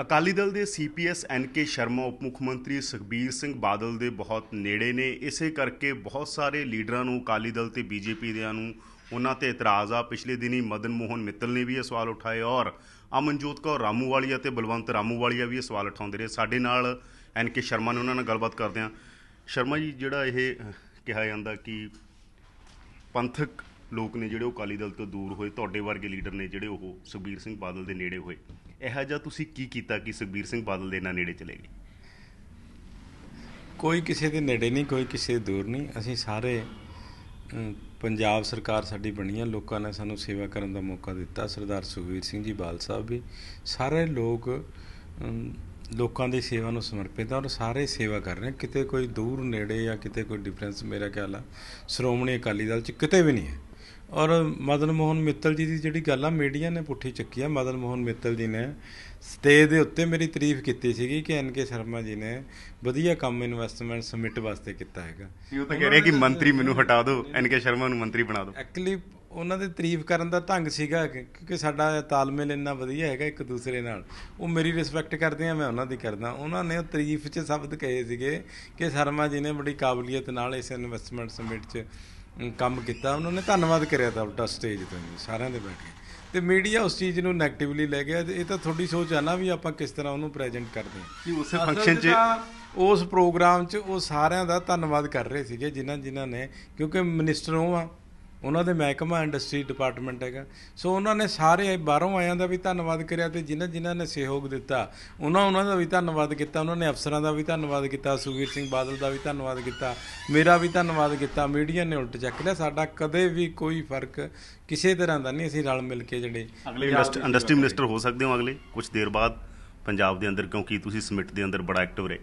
ਅਕਾਲੀ ਦਲ ਦੇ ਸੀਪੀਐਸ ਐਨਕੇ ਸ਼ਰਮਾ, ਉਪ ਮੁੱਖ ਮੰਤਰੀ ਸੁਖਬੀਰ ਸਿੰਘ ਬਾਦਲ ਦੇ ਬਹੁਤ ਨੇੜੇ ਨੇ। ਇਸੇ ਕਰਕੇ ਬਹੁਤ ਸਾਰੇ ਲੀਡਰਾਂ ਨੂੰ ਅਕਾਲੀ ਦਲ ਤੇ ਬੀਜੇਪੀ ਦਿਆਂ ਨੂੰ ਉਹਨਾਂ ਤੇ ਇਤਰਾਜ਼ ਆ। ਪਿਛਲੇ ਦਿਨੀ ਮਦਨ ਮੋਹਨ ਮਿੱਤਲ ਨੇ ਵੀ ਇਹ ਸਵਾਲ ਉਠਾਏ ਔਰ ਅਮਨਜੋਤ ਕੌਰ ਰਾਮੂਵਾਲੀਆ ਤੇ ਬਲਵੰਤ ਰਾਮੂਵਾਲੀਆ ਵੀ ਇਹ ਸਵਾਲ ਉਠਾਉਂਦੇ ਰਹੇ। ਸਾਡੇ ਨਾਲ ਐਨਕੇ ਸ਼ਰਮਾ ਨੇ ਉਹਨਾਂ ਨਾਲ ਗੱਲਬਾਤ ਕਰਦੇ ਹਾਂ। ਸ਼ਰਮਾ ਜੀ, ਜਿਹੜਾ ਇਹ ਕਿਹਾ ਜਾਂਦਾ ਕਿ ਪੰਥਕ ਲੋਕ ਨੇ ਜਿਹੜੇ ਉਹ ਅਕਾਲੀ ਦਲ ਤੋਂ ਦੂਰ ਹੋਏ, ਤੁਹਾਡੇ ਵਰਗੇ ਲੀਡਰ ਨੇ ਜਿਹੜੇ ਉਹ ਸੁਖਬੀਰ ਸਿੰਘ ਬਾਦਲ ਦੇ ਨੇੜੇ ਹੋਏ। ਇਹੋ ਜਿਹਾ ਤੁਸੀਂ ਕੀ ਕੀਤਾ ਕਿ ਸੁਖਬੀਰ ਸਿੰਘ ਬਾਦਲ ਦੇ ਨਾਲ ਨੇੜੇ ਚਲੇ ਗਏ? ਕੋਈ ਕਿਸੇ ਦੇ ਨੇੜੇ ਨਹੀਂ, ਕੋਈ ਕਿਸੇ ਦੇ ਦੂਰ ਨਹੀਂ। ਅਸੀਂ ਸਾਰੇ ਪੰਜਾਬ ਸਰਕਾਰ ਸਾਡੀ ਬਣੀ ਆ। ਲੋਕਾਂ ਨੇ ਸਾਨੂੰ ਸੇਵਾ ਕਰਨ ਦਾ ਮੌਕਾ ਦਿੱਤਾ। ਸਰਦਾਰ ਸੁਖਵੀਰ ਸਿੰਘ ਜੀ ਬਾਲ ਸਾਹਿਬ ਵੀ। ਸਾਰੇ ਲੋਕ ਲੋਕਾਂ ਦੀ ਸੇਵਾ ਨੂੰ ਸਮਰਪਿਤ ਆ ਔਰ ਸਾਰੇ ਸੇਵਾ ਕਰ ਰਹੇ ਕਿਤੇ ਕੋਈ ਦੂਰ ਨੇੜੇ ਜਾਂ ਕਿਤੇ ਕੋਈ ਡਿਫਰੈਂਸ ਮੇਰਾ ਖਿਆਲ ਆ, ਸ਼੍ਰੋਮਣੀ ਅਕਾਲੀ ਦਲ ਚ ਕਿਤੇ ਵੀ ਨਹੀਂ ਹੈ। ਔਰ ਮਦਨ ਮੋਹਨ ਮਿੱਤਲ ਜੀ ਦੀ ਜਿਹੜੀ ਗੱਲ ਆ ਮੀਡੀਆ ਨੇ ਪੁੱਠੀ ਚੱਕੀ ਆ। ਮਦਨ ਮੋਹਨ ਮਿੱਤਲ ਜੀ ਨੇ ਸਟੇਜ ਦੇ ਉੱਤੇ ਮੇਰੀ ਤਾਰੀਫ ਕੀਤੀ ਸੀਗੀ ਕਿ ਐਨ ਕੇ ਸ਼ਰਮਾ ਜੀ ਨੇ ਵਧੀਆ ਕੰਮ ਇਨਵੈਸਟਮੈਂਟ ਸਮਿਟ ਵਾਸਤੇ ਕੀਤਾ ਹੈਗਾ। ਸੀ ਉਹ ਤਾਂ ਕਹਿ ਰਿਹਾ ਕਿ ਮੰਤਰੀ ਮੈਨੂੰ ਹਟਾ ਦਿਓ ਐਨਕੇ ਸ਼ਰਮਾ ਨੂੰ ਮੰਤਰੀ ਬਣਾ ਦਿਓ। ਐਕਚੁਅਲੀ ਉਹਨਾਂ ਦੀ ਤਾਰੀਫ ਕਰਨ ਦਾ ਢੰਗ ਸੀਗਾ ਕਿ- ਕਿਉਂਕਿ ਸਾਡਾ ਤਾਲਮੇਲ ਇੰਨਾ ਵਧੀਆ ਹੈਗਾ ਇੱਕ ਦੂਸਰੇ ਨਾਲ। ਉਹ ਮੇਰੀ ਰਿਸਪੈਕਟ ਕਰਦੇ ਆ ਮੈਂ ਉਹਨਾਂ ਦੀ ਕਰਦਾ। ਉਹਨਾਂ ਨੇ ਉਹ ਤਾਰੀਫ 'ਚ ਸ਼ਬਦ ਕਹੇ ਸੀਗੇ ਕਿ ਸ਼ਰਮਾ ਜੀ ਨੇ ਬੜੀ ਕਾਬਲੀਅਤ ਨਾਲ ਇਸ ਇਨਵੈਸਟਮੈਂਟ ਸਮਿਟ 'ਚ ਕੰਮ ਕੀਤਾ ਉਹਨਾਂ ਨੇ ਧੰਨਵਾਦ ਕਰਿਆ ਤਾਂ ਉਲਟਾ ਸਟੇਜ ਤੇ ਸਾਰਿਆਂ ਦੇ ਬੈਠ ਕੇ। ਤੇ ਮੀਡੀਆ ਉਸ ਚੀਜ਼ ਨੂੰ ਨੈਗੇਟਿਵਲੀ ਲੈ ਗਿਆ ਤੇ ਇਹ ਤਾਂ ਤੁਹਾਡੀ ਸੋਚ ਆ ਨਾ ਵੀ ਆਪਾਂ ਕਿਸ ਤਰ੍ਹਾਂ ਉਹਨੂੰ ਪ੍ਰੈਜ਼ੈਂਟ ਕਰਦੇ ਹਾਂ। ਕਿ ਉਸੇ ਫੰਕਸ਼ਨ 'ਚ ਉਸ ਪ੍ਰੋਗਰਾਮ 'ਚ ਉਹ ਸਾਰਿਆਂ ਦਾ ਧੰਨਵਾਦ ਕਰ ਰਹੇ ਸੀਗੇ ਜਿਨ੍ਹਾਂ ਜਿਨ੍ਹਾਂ ਨੇ ਕਿਉਂਕਿ ਮਿਨਿਸਟਰ ਉਹ ਆ। ਉਹਨਾਂ ਦੇ ਮਹਿਕਮਾ ਇੰਡਸਟਰੀ ਡਿਪਾਰਟਮੈਂਟ ਹੈਗਾ। ਸੋ ਉਹਨਾਂ ਨੇ ਸਾਰੇ ਬਾਹਰੋਂ ਆਇਆਂ ਦਾ ਵੀ ਧੰਨਵਾਦ ਕਰਿਆ ਤੇ ਜਿਨ੍ਹਾਂ ਜਿਨ੍ਹਾਂ ਨੇ ਸਹਿਯੋਗ ਦਿੱਤਾ ਉਹਨਾਂ ਉਹਨਾਂ ਦਾ ਵੀ ਧੰਨਵਾਦ ਕੀਤਾ ਉਹਨਾਂ ਨੇ ਅਫਸਰਾਂ ਦਾ ਵੀ ਧੰਨਵਾਦ ਕੀਤਾ ਸੁਖਬੀਰ ਸਿੰਘ ਬਾਦਲ ਦਾ ਵੀ ਧੰਨਵਾਦ ਕੀਤਾ ਮੇਰਾ ਵੀ ਧੰਨਵਾਦ ਕੀਤਾ ਮੀਡੀਆ ਨੇ ਉਲਟ ਚੱਕ ਲਿਆ। ਸਾਡਾ ਕਦੇ ਵੀ ਕੋਈ ਫ਼ਰਕ ਕਿਸੇ ਤਰ੍ਹਾਂ ਦਾ ਨਹੀਂ ਅਸੀਂ ਰਲ ਮਿਲ ਕੇ ਜਿਹੜੇ ਅਗਲੇ ਇੰਡਸਟਰੀ ਮਿਨਿਸਟਰ ਹੋ। ਸਕਦੇ ਹੋ ਅਗਲੇ ਕੁਝ ਦੇਰ ਬਾਅਦ ਪੰਜਾਬ ਦੇ ਅੰਦਰ ਕਿਉਂਕਿ ਤੁਸੀਂ ਸਮਿਟ ਦੇ ਅੰਦਰ ਬੜਾ ਐਕਟਿਵ ਰਹੇ।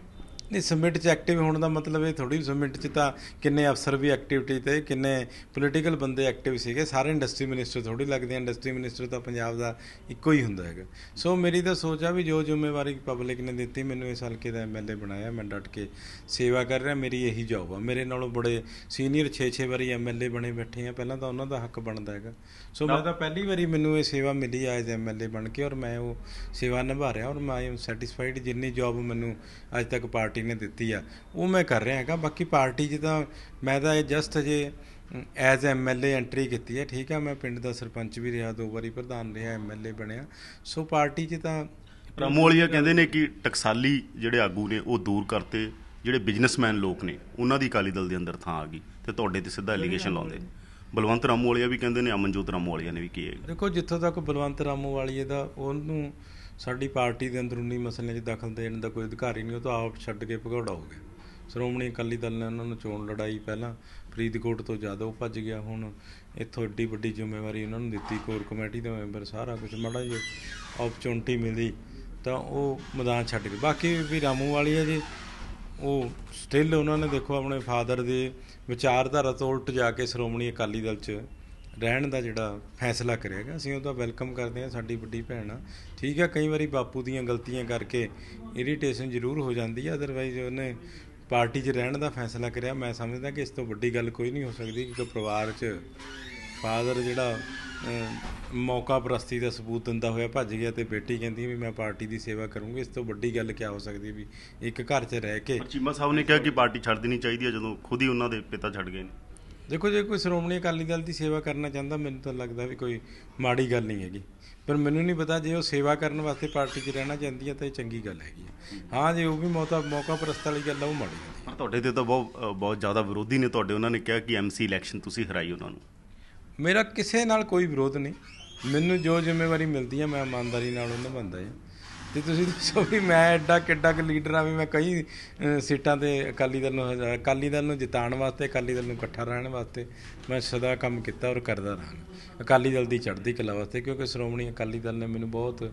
ਨਹੀਂ ਸਮਿਟ 'ਚ ਐਕਟਿਵ ਹੋਣ ਦਾ ਮਤਲਬ ਇਹ ਥੋੜੀ ਸਮਿਟ 'ਚ ਤਾਂ ਕਿੰਨੇ ਅਫਸਰ ਵੀ ਐਕਟਿਵਿਟੀ ਤੇ, ਕਿੰਨੇ ਪੋਲੀਟੀਕਲ ਬੰਦੇ ਐਕਟਿਵ ਸੀਗੇ, ਸਾਰੇ ਇੰਡਸਟਰੀ ਮਿਨਿਸਟਰ ਥੋੜੀ ਲੱਗਦੇ ਆ ਇੰਡਸਟਰੀ ਮਿਨਿਸਟਰ ਤਾਂ ਪੰਜਾਬ ਦਾ ਇੱਕੋ ਹੀ ਹੁੰਦਾ ਹੈਗਾ। ਸੋ ਮੇਰੀ ਤਾਂ ਸੋਚ ਆ ਵੀ ਜੋ ਜ਼ਿੰਮੇਵਾਰੀ ਪਬਲਿਕ ਨੇ ਦਿੱਤੀ, ਮੈਨੂੰ ਇਸ ਹਲਕੇ ਦਾ ਐਮਐਲਏ ਬਣਾਇਆ, ਮੈਂ ਡਟ ਕੇ ਸੇਵਾ ਕਰ ਰਿਹਾ, ਮੇਰੀ ਇਹੀ ਜੌਬ ਆ। ਮੇਰੇ ਨਾਲੋਂ ਬੜੇ ਸੀਨੀਅਰ 6-6 ਵਾਰੀ ਐਮਐਲਏ ਬਣੇ ਬੈਠੇ ਆ, ਪਹਿਲਾਂ ਤਾਂ ਉਹਨਾਂ ਦਾ ਹੱਕ ਬਣਦਾ ਹੈਗਾ। ਸੋ ਮੈਂ ਤਾਂ ਪਹਿਲੀ ਵਾਰੀ ਮੈਨੂੰ ਇਹ ਸੇਵਾ ਮਿਲੀ ਆ ਐਜ਼ ਐਮਐਲਏ ਬਣ ਕੇ ਔਰ ਮੈਂ ਉਹ ਸੇਵਾ ਨਿਭਾ ਰਿਹਾ ਔਰ ਮੈਂ ਆਈ ਸੈਟੀਸਫਾਈਡ ਜਿੰਨੀ ਜੌਬ ਮੈਨੂੰ ਅੱਜ ਤੱਕ ਪਾਰਟੀ ਨੇ ਦਿੱਤੀ ਆ ਉਹ ਮੈਂ ਕਰ ਰਿਹਾ ਹੈਗਾ। ਬਾਕੀ ਪਾਰਟੀ 'ਚ ਤਾਂ ਮੈਂ ਤਾਂ ਇਹ ਜਸਟ ਅਜੇ ਐਜ਼ ਐਮਐਲਏ ਐਂਟਰੀ ਕੀਤੀ ਹੈ ਠੀਕ ਆ। ਮੈਂ ਪਿੰਡ ਦਾ ਸਰਪੰਚ ਵੀ ਰਿਹਾ ਦੋ ਵਾਰੀ ਪ੍ਰਧਾਨ ਰਿਹਾ ਐਮਐਲਏ ਬਣਿਆ। ਸੋ ਪਾਰਟੀ 'ਚ ਤਾਂ ਰਾਮੋਲੀਆ ਕਹਿੰਦੇ ਨੇ ਕਿ ਟਕਸਾਲੀ ਜਿਹੜੇ ਆਗੂ ਨੇ ਉਹ ਦੂਰ ਕਰਤੇ। ਜਿਹੜੇ ਬਿਜ਼ਨਸਮੈਨ ਲੋਕ ਨੇ ਉਹਨਾਂ ਦੀ ਅਕਾਲੀ ਦਲ ਦੇ ਅੰਦਰ ਥਾਂ ਆ ਗਈ ਤੇ ਤੁਹਾਡੇ ਤੇ ਸਿੱਧਾ ਐਲੀਗੇਸ਼ਨ ਲਾਉਂਦੇ। ਬਲਵੰਤ ਰਾਮੋਲੀਆ ਵੀ ਕਹਿੰਦੇ ਨੇ ਅਮਨਜੋਤ ਰਾਮੋਲੀਆ ਨੇ ਵੀ ਕੀ ਹੈ ਦੇਖੋ ਜਿੱਥੋਂ ਤੱਕ ਬਲਵੰਤ ਰਾਮੂਵਾਲੀਏ ਦਾ ਉਹਨੂੰ ਸਾਡੀ ਪਾਰਟੀ ਦੇ ਅੰਦਰੂਨੀ ਮਸਲਿਆਂ 'ਚ ਦਖਲ ਦੇਣ ਦਾ ਕੋਈ ਅਧਿਕਾਰ ਹੀ ਨਹੀਂ, ਉਹ ਤਾਂ ਆਪ ਛੱਡ ਕੇ ਭਗੌੜਾ ਹੋ ਗਿਆ। ਸ਼੍ਰੋਮਣੀ ਅਕਾਲੀ ਦਲ ਨੇ ਉਹਨਾਂ ਨੂੰ ਚੋਣ ਲੜਾਈ ਪਹਿਲਾਂ ਫਰੀਦਕੋਟ ਤੋਂ ਜ਼ਿਆਦਾ ਉਹ ਭੱਜ ਗਿਆ, ਹੁਣ ਇੱਥੋਂ ਏਡੀ ਵੱਡੀ ਜ਼ਿੰਮੇਵਾਰੀ ਉਹਨਾਂ ਨੂੰ ਦਿੱਤੀ, ਕੋਰ ਕਮੇਟੀ ਦੇ ਮੈਂਬਰ ਸਾਰਾ ਕੁਝ ਮਾੜਾ ਜਿਹਾ ਓਪਰਚੁਨਿਟੀ ਮਿਲੀ ਤਾਂ ਉਹ ਮੈਦਾਨ ਛੱਡ ਗਏ। ਬਾਕੀ ਵੀ ਰਾਮੂ ਵਾਲੀ ਹੈ ਜੀ, ਉਹ ਸਟਿਲ ਉਹਨਾਂ ਨੇ ਦੇਖੋ ਆਪਣੇ ਫਾਦਰ ਦੇ ਵਿਚਾਰਧਾਰਾ ਤੋਂ ਉਲਟ ਜਾ ਕੇ ਸ਼੍ਰੋਮਣੀ ਅਕਾਲੀ ਦਲ 'ਚ ਰਹਿਣ ਦਾ ਜਿਹੜਾ ਫੈਸਲਾ ਕਰਿਆਗਾ ਅਸੀਂ ਉਹਦਾ ਵੈਲਕਮ ਕਰਦੇ ਹਾਂ ਸਾਡੀ ਵੱਡੀ ਭੈਣ ਆ ਠੀਕ ਆ ਕਈ ਵਾਰੀ ਬਾਪੂ ਦੀਆਂ ਗਲਤੀਆਂ ਕਰਕੇ ਇਰੀਟੇਸ਼ਨ ਜ਼ਰੂਰ ਹੋ ਜਾਂਦੀ ਆ ਅਦਰਵਾਈਜ਼ ਉਹਨੇ ਪਾਰਟੀ 'ਚ ਰਹਿਣ ਦਾ ਫੈਸਲਾ ਕਰਿਆ। ਮੈਂ ਸਮਝਦਾ ਕਿ ਇਸ ਤੋਂ ਵੱਡੀ ਗੱਲ ਕੋਈ ਨਹੀਂ ਹੋ ਸਕਦੀ ਕਿ ਪਰਿਵਾਰ 'ਚ ਫਾਦਰ ਜਿਹੜਾ ਮੌਕਾ ਪ੍ਰਸਤੀ ਦਾ ਸਬੂਤ ਦਿੰਦਾ ਹੋਇਆ ਭੱਜ ਗਿਆ ਤੇ ਬੇਟੀ ਕਹਿੰਦੀ ਵੀ ਮੈਂ ਪਾਰਟੀ ਦੀ ਸੇਵਾ ਕਰੂੰਗੀ। ਇਸ ਤੋਂ ਵੱਡੀ ਗੱਲ ਕੀ ਹੋ ਸਕਦੀ ਵੀ ਇੱਕ ਘਰ 'ਚ ਰਹਿ ਕੇ ਚੀਮਾ ਸਾਹਿਬ ਨੇ ਕਿਹਾ ਕਿ ਪਾਰਟੀ ਛੱਡ ਦੇਣੀ ਚਾਹੀਦੀ ਹੈ ਜਦੋਂ ਖੁਦ ਹੀ ਉਹਨਾਂ ਦੇ ਪਿਤਾ ਛੱਡ ਗਏ ਨੇ। ਦੇਖੋ ਜੇ ਕੋਈ ਸ਼੍ਰੋਮਣੀ ਅਕਾਲੀ ਦਲ ਦੀ ਸੇਵਾ ਕਰਨਾ ਚਾਹੁੰਦਾ ਮੈਨੂੰ ਤਾਂ ਲੱਗਦਾ ਵੀ ਕੋਈ ਮਾੜੀ ਗੱਲ ਨਹੀਂ ਹੈਗੀ। ਪਰ ਮੈਨੂੰ ਨਹੀਂ ਪਤਾ ਜੇ ਉਹ ਸੇਵਾ ਕਰਨ ਵਾਸਤੇ ਪਾਰਟੀ 'ਚ ਰਹਿਣਾ ਚਾਹੁੰਦੀ ਹੈ ਤਾਂ ਇਹ ਚੰਗੀ ਗੱਲ ਹੈਗੀ ਹੈ। ਹਾਂ ਜੇ ਉਹ ਵੀ ਮੌਕਾ ਮੌਕਾ ਪ੍ਰਸਤ ਵਾਲੀ ਗੱਲ ਆ ਉਹ ਮਾੜੀ ਗੱਲ ਹੈ। ਪਰ ਤੁਹਾਡੇ ਤੇ ਤਾਂ ਬਹੁਤ ਬਹੁਤ ਜ਼ਿਆਦਾ ਵਿਰੋਧੀ ਨੇ ਤੁਹਾਡੇ। ਉਹਨਾਂ ਨੇ ਕਿਹਾ ਕਿ ਐਮਸੀ ਇਲੈਕਸ਼ਨ ਤੁਸੀਂ ਹਰਾਈ ਉਹਨਾਂ ਨੂੰ। ਮੇਰਾ ਕਿਸੇ ਨਾਲ ਕੋਈ ਵਿਰੋਧ ਨਹੀਂ। ਮੈਨੂੰ ਜੋ ਜ਼ਿੰਮੇਵਾਰੀ ਮਿਲਦੀ ਹੈ ਮੈਂ ਇਮਾਨਦਾਰੀ ਨਾਲ ਉਹ ਨਿਭਾਉਂਦਾ ਹਾਂ। ਤੇ ਤੁਸੀਂ ਦੱਸੋ ਵੀ ਮੈਂ ਐਡਾ ਕਿੱਡਾ ਕੁ ਲੀਡਰ ਆ ਵੀ ਮੈਂ ਕਈ ਸੀਟਾਂ ਤੇ ਅਕਾਲੀ ਦਲ ਨੂੰ ਹਜ਼ਾ- ਅਕਾਲੀ ਦਲ ਨੂੰ ਜਿਤਾਉਣ ਵਾਸਤੇ, ਅਕਾਲੀ ਦਲ ਨੂੰ ਇਕੱਠਾ ਰਹਿਣ ਵਾਸਤੇ ਮੈਂ ਸਦਾ ਕੰਮ ਕੀਤਾ ਔਰ ਕਰਦਾ ਰਹਾਂਗਾ। ਅਕਾਲੀ ਦਲ ਦੀ ਚੜ੍ਹਦੀ ਕਲਾ ਵਾਸਤੇ, ਕਿਉਂਕਿ ਸ਼੍ਰੋਮਣੀ ਅਕਾਲੀ ਦਲ ਨੇ ਮੈਨੂੰ ਬਹੁਤ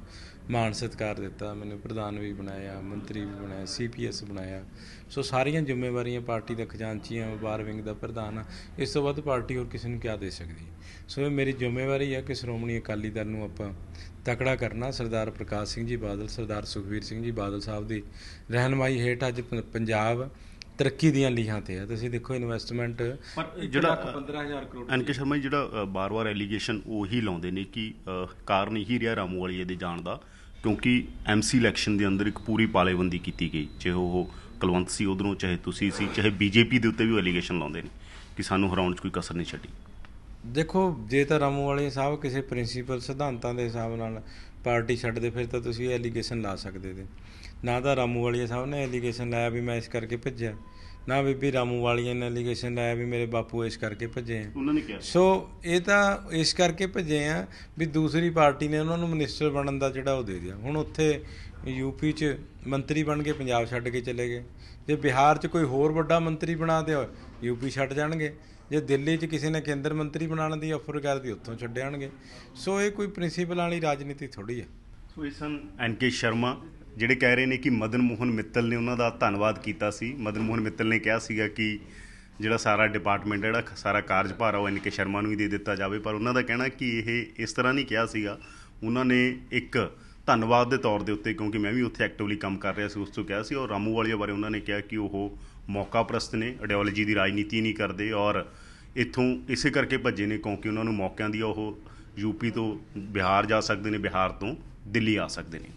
ਮਾਣ ਸਤਿਕਾਰ ਦਿੱਤਾ, ਮੈਨੂੰ ਪ੍ਰਧਾਨ ਵੀ ਬਣਾਇਆ, ਮੰਤਰੀ ਵੀ ਬਣਾਇਆ ਸੀਪੀਐਸ ਬਣਾਇਆ। ਸੋ ਸਾਰੀਆਂ ਜ਼ਿੰਮੇਵਾਰੀਆਂ ਪਾਰਟੀ ਦਾ ਖਜ਼ਾਨਚੀ ਆ ਵਪਾਰ ਵਿੰਗ ਦਾ ਪ੍ਰਧਾਨ ਆ, ਇਸ ਤੋਂ ਵੱਧ ਪਾਰਟੀ ਹੋਰ ਕਿਸੇ ਨੂੰ ਕਿਆ ਦੇ ਸਕਦੀ? ਸੋ ਇਹ ਮੇਰੀ ਜ਼ਿੰਮੇਵਾਰੀ ਆ ਕਿ ਸ਼੍ਰੋਮਣੀ ਅਕਾਲੀ ਦਲ ਨੂੰ ਆਪਾਂ ਤਕੜਾ ਕਰਨਾ। ਸਰਦਾਰ ਪ੍ਰਕਾਸ਼ ਸਿੰਘ ਜੀ ਬਾਦਲ, ਸਰਦਾਰ ਸੁਖਵੀਰ ਸਿੰਘ ਜੀ ਬਾਦਲ ਸਾਹਿਬ ਦੀ ਰਹਿਨਮਾਈ ਹੇਠ ਅੱਜ ਪ- ਪੰਜਾਬ ਤਰੱਕੀ ਦੀਆਂ ਲੀਹਾਂ ਤੇ ਆ। ਤੁਸੀਂ ਦੇਖੋ ਇਨਵੈਸਟਮੈਂਟ ਪਰ ਜਿਹੜਾ 15000 ਕਰੋੜ ਐਨਕੇ ਸ਼ਰਮਾ ਜੀ ਜਿਹੜਾ ਬਾਰ-ਬਾਰ ਐਲੀਗੇਸ਼ਨ ਉਹੀ ਲਾਉਂਦੇ ਨੇ ਕਿ ਕਾਰਨ ਹੀ ਰਿਹਾ ਰਾਮੂ ਵਾਲੀਏ ਦੇ ਜਾਣ ਦਾ ਕਿਉਂਕਿ ਐਮਸੀ ਇਲੈਕਸ਼ਨ ਦੇ ਅੰਦਰ ਇੱਕ ਪੂਰੀ ਪਾਲੇਬੰਦੀ ਕੀਤੀ ਗਈ। ਚਾਹੇ ਉਹ ਕੁਲਵੰਤ ਸੀ ਉਧਰੋਂ ਚਾਹੇ ਤੁਸੀਂ ਸੀ ਚਾਹੇ ਬੀਜੇਪੀ ਦੇ ਉੱਤੇ ਵੀ ਐਲੀਗੇਸ਼ਨ ਲਾਉਂਦੇ ਨੇ ਕਿ ਸਾਨੂੰ ਹਰਾਉਣ 'ਚ ਕੋਈ ਕਸਰ ਨਹੀਂ ਛੱਡੀ। ਦੇਖੋ ਜੇ ਤਾਂ ਰਾਮੂ ਵਾਲੇ ਸਾਹਿਬ ਕਿਸੇ ਪ੍ਰਿੰਸੀਪਲ ਸਿਧਾਂਤਾਂ ਦੇ ਹਿਸਾਬ ਨਾਲ ਪਾਰਟੀ ਛੱਡਦੇ ਫਿਰ ਤਾਂ ਤੁਸੀਂ ਐਲੀਗੇਸ਼ਨ ਲਾ ਸਕਦੇ ਤੇ ਨਾ ਤਾਂ ਰਾਮੂ ਵਾਲੀਆ ਸਾਹਿਬ ਨੇ ਐਲੀਗੇਸ਼ਨ ਲਾਇਆ ਵੀ ਮੈਂ ਇਸ ਕਰਕੇ ਭੱਜਿਆ ਨਾ ਬੀਬੀ ਰਾਮੂ ਵਾਲੀਆ ਨੇ ਐਲੀਗੇਸ਼ਨ ਲਾਇਆ ਵੀ ਮੇਰੇ ਬਾਪੂ ਇਸ ਕਰਕੇ ਭੱਜੇ ਆ। ਉਹਨਾਂ ਨੇ ਕਿਹਾ ਸੋ। ਇਹ ਤਾਂ ਇਸ ਕਰਕੇ ਭੱਜੇ ਆ ਵੀ ਦੂਸਰੀ ਪਾਰਟੀ ਨੇ ਉਹਨਾਂ ਨੂੰ ਮਿਨਿਸਟਰ ਬਣਨ ਦਾ ਜਿਹੜਾ ਉਹ ਦੇ ਦਿਆ। ਹੁਣ ਉੱਥੇ ਯੂਪੀ 'ਚ ਮੰਤਰੀ ਬਣ ਕੇ ਪੰਜਾਬ ਛੱਡ ਕੇ ਚਲੇ ਗਏ। ਜੇ ਬਿਹਾਰ 'ਚ ਕੋਈ ਹੋਰ ਵੱਡਾ ਮੰਤਰੀ ਬਣਾ ਦਿਓ ਯੂਪੀ ਛੱਡ ਜਾਣਗੇ। ਜੇ ਦਿੱਲੀ 'ਚ ਕਿਸੇ ਨੇ ਕੇਂਦਰ ਮੰਤਰੀ ਬਣਾਉਣ ਦੀ ਆਫਰ ਕਰਦੀ ਉੱਥੋਂ ਛੱਡ ਜਾਣਗੇ ਸੋ ਇਹ ਕੋਈ ਪ੍ਰਿੰਸੀਪਲ ਵਾਲੀ ਰਾਜਨੀਤੀ ਥੋੜੀ ਆ। ਸੋ ਇਹ ਸਨ ਐਨਕੇ ਸ਼ਰਮਾ। ਜਿਹੜੇ ਕਹਿ ਰਹੇ ਨੇ ਕਿ ਮਦਨ ਮੋਹਨ ਮਿੱਤਲ ਨੇ ਉਹਨਾਂ ਦਾ ਧੰਨਵਾਦ ਕੀਤਾ ਸੀ। ਮਦਨ ਮੋਹਨ ਮਿੱਤਲ ਨੇ ਕਿਹਾ ਸੀਗਾ ਕਿ ਜਿਹੜਾ ਸਾਰਾ ਡਿਪਾਰਟਮੈਂਟ ਜਿਹੜਾ ਸਾਰਾ ਕਾਰਜਭਾਰ ਆ, ਉਹ ਐਨਕੇ ਸ਼ਰਮਾ ਨੂੰ ਹੀ ਦੇ ਦਿੱਤਾ ਜਾਵੇ। ਪਰ ਉਹਨਾਂ ਦਾ ਕਹਿਣਾ ਕਿ ਇਹ ਇਸ ਤਰ੍ਹਾਂ ਨਹੀਂ ਕਿਹਾ ਸੀਗਾ। ਉਹਨਾਂ ਨੇ ਇੱਕ ਧੰਨਵਾਦ ਦੇ ਤੌਰ ਦੇ ਉੱਤੇ, ਕਿਉਂਕਿ ਮੈਂ ਵੀ ਉੱਥੇ ਐਕਟਿਵਲੀ ਕੰਮ ਕਰ ਰਿਹਾ ਸੀ, ਉਸ ਤੋਂ ਕਿਹਾ ਸੀ। ਔਰ ਰਾਮੂ ਵਾਲੀਆ ਬਾਰੇ ਉਹਨਾਂ ਨੇ ਕਿਹਾ ਕਿ ਉਹ ਮੌਕਾ ਪ੍ਰਸਤ ਨੇ ਆਈਡੀਓਲੋਜੀ ਦੀ ਰਾਜਨੀਤੀ ਨਹੀਂ ਕਰਦੇ ਔਰ ਇੱਥੋਂ ਇਸੇ ਕਰਕੇ ਭੱਜੇ ਨੇ, ਕਿਉਂਕਿ ਉਹਨਾਂ ਨੂੰ ਮੌਕਿਆਂ ਦੀ ਉਹ ਯੂਪੀ ਤੋਂ ਬਿਹਾਰ ਜਾ ਸਕਦੇ ਨੇ, ਬਿਹਾਰ ਤੋਂ ਦਿੱਲੀ ਆ ਸਕਦੇ ਨੇ।